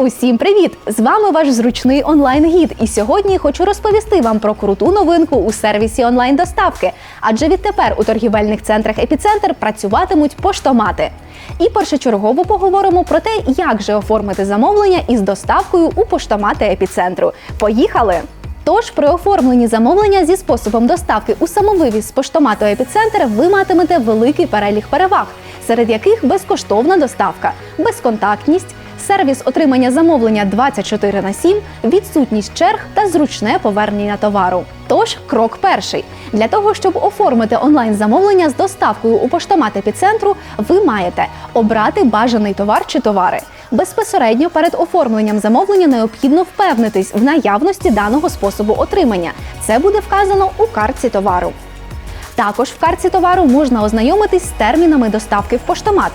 Усім привіт! З вами ваш зручний онлайн-гід. І сьогодні хочу розповісти вам про круту новинку у сервісі онлайн-доставки. Адже відтепер у торгівельних центрах епіцентр працюватимуть поштомати. І першочергово поговоримо про те, як же оформити замовлення із доставкою у поштомати епіцентру. Поїхали! Тож при оформленні замовлення зі способом доставки у самовивіз з поштомату епіцентр ви матимете великий перелік переваг, серед яких безкоштовна доставка, безконтактність, сервіс отримання замовлення 24 на 7, відсутність черг та зручне повернення товару. Тож, крок перший. Для того, щоб оформити онлайн-замовлення з доставкою у поштомат епіцентру, ви маєте обрати бажаний товар чи товари. Безпосередньо перед оформленням замовлення необхідно впевнитись в наявності даного способу отримання. Це буде вказано у картці товару. Також в картці товару можна ознайомитись з термінами доставки в поштомат.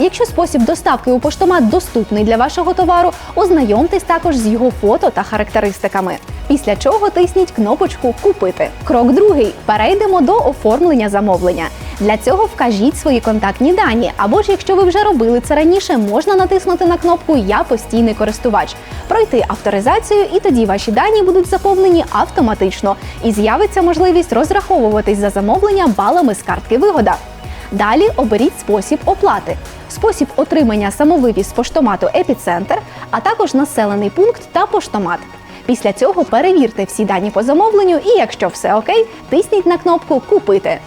Якщо спосіб доставки у поштомат доступний для вашого товару, ознайомтесь також з його фото та характеристиками. Після чого тисніть кнопочку Купити. Крок другий. Перейдемо до оформлення замовлення. Для цього вкажіть свої контактні дані, або ж якщо ви вже робили це раніше, можна натиснути на кнопку Я постійний користувач, пройти авторизацію, і тоді ваші дані будуть заповнені автоматично. І з'явиться можливість розраховуватись за замовлення балами з картки Вигода. Далі оберіть спосіб оплати, спосіб отримання самовивіз поштомату Епіцентр, а також населений пункт та поштомат. Після цього перевірте всі дані по замовленню, і якщо все окей, тисніть на кнопку Купити.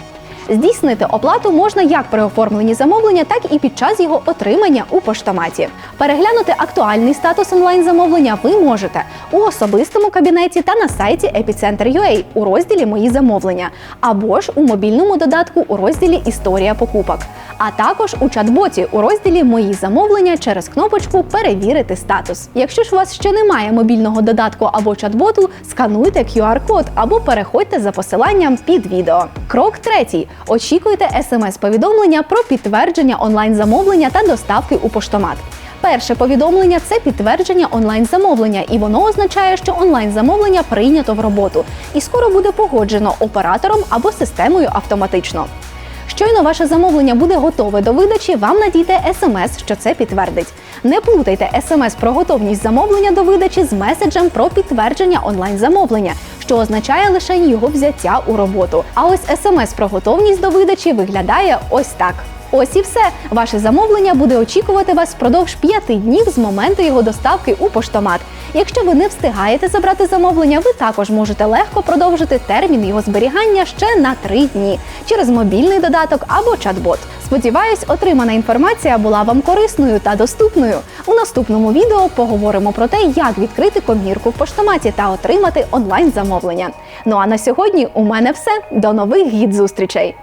Здійснити оплату можна як при оформленні замовлення, так і під час його отримання у поштоматі. Переглянути актуальний статус онлайн-замовлення ви можете у особистому кабінеті та на сайті Epicenter.ua у розділі Мої замовлення, або ж у мобільному додатку у розділі Історія покупок, а також у чат-боті у розділі Мої замовлення через кнопочку Перевірити статус. Якщо ж у вас ще немає мобільного додатку або чат-боту, скануйте QR-код або переходьте за посиланням під відео. Крок третій. Очікуйте смс-повідомлення про підтвердження онлайн-замовлення та доставки у поштомат. Перше повідомлення це підтвердження онлайн-замовлення, і воно означає, що онлайн-замовлення прийнято в роботу і скоро буде погоджено оператором або системою автоматично. Щойно ваше замовлення буде готове до видачі, вам надійде смс, що це підтвердить. Не плутайте смс про готовність замовлення до видачі з меседжем про підтвердження онлайн-замовлення, що означає лише його взяття у роботу. А ось смс про готовність до видачі виглядає ось так. Ось і все. Ваше замовлення буде очікувати вас впродовж п'яти днів з моменту його доставки у поштомат. Якщо ви не встигаєте забрати замовлення, ви також можете легко продовжити термін його зберігання ще на три дні через мобільний додаток або чат-бот. Сподіваюсь, отримана інформація була вам корисною та доступною. У наступному відео поговоримо про те, як відкрити комірку в поштоматі та отримати онлайн замовлення. Ну а на сьогодні у мене все. До нових гід зустрічей!